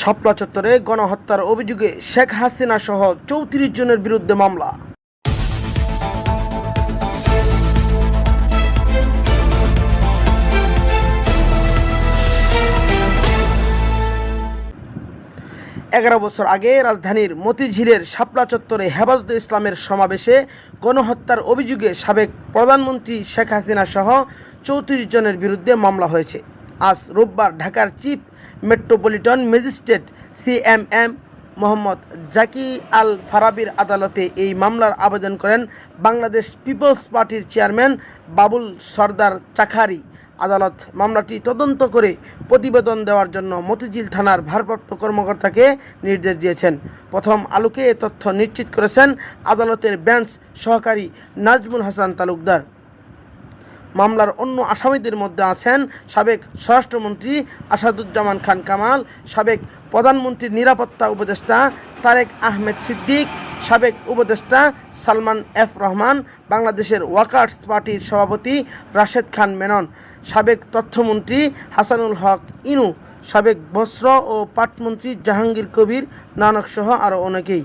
শাপলা চত্বরে গণহত্যার অভিযোগে শেখ হাসিনা সহ চৌত্রিশ জনের বিরুদ্ধে মামলা। এগারো বছর আগে রাজধানীর মতিঝিলের শাপলা চত্বরে হেফাজতে ইসলামের সমাবেশে গণহত্যার অভিযোগে সাবেক প্রধানমন্ত্রী শেখ হাসিনা সহ চৌত্রিশ জনের বিরুদ্ধে মামলা হয়েছে। আজ রোববার ঢাকার chief metropolitan magistrate CMM Mohammad Zaki Al ফারাবির আদালতে এই মামলার আবেদন করেন বাংলাদেশ পিপলস পার্টির চেয়ারম্যান বাবুল সর্দার চাখারি। আদালত মামলাটি তদন্ত করে প্রতিবেদন দেওয়ার জন্য মতিঝিল থানার ভারপ্রাপ্ত কর্মকর্তাকে নির্দেশ দিয়েছেন। প্রথম আলোকে এ তথ্য নিশ্চিত করেছেন আদালতের বেঞ্চ সহকারী নাজমুল হাসান তালুকদার। মামলার অন্য আসামিদের মধ্যে আছেন সাবেক স্বরাষ্ট্রমন্ত্রী আসাদুজ্জামান খান কামাল, সাবেক প্রধানমন্ত্রীর নিরাপত্তা উপদেষ্টা তারেক আহমেদ সিদ্দিক, সাবেক উপদেষ্টা সালমান এফ রহমান, বাংলাদেশের ওয়াকার্স পার্টির সভাপতি রাশেদ খান মেনন, সাবেক তথ্যমন্ত্রী হাসানুল হক ইনু, সাবেক বস্ত্র ও পাটমন্ত্রী জাহাঙ্গীর কবির নানক সহ আরও অনেকেই।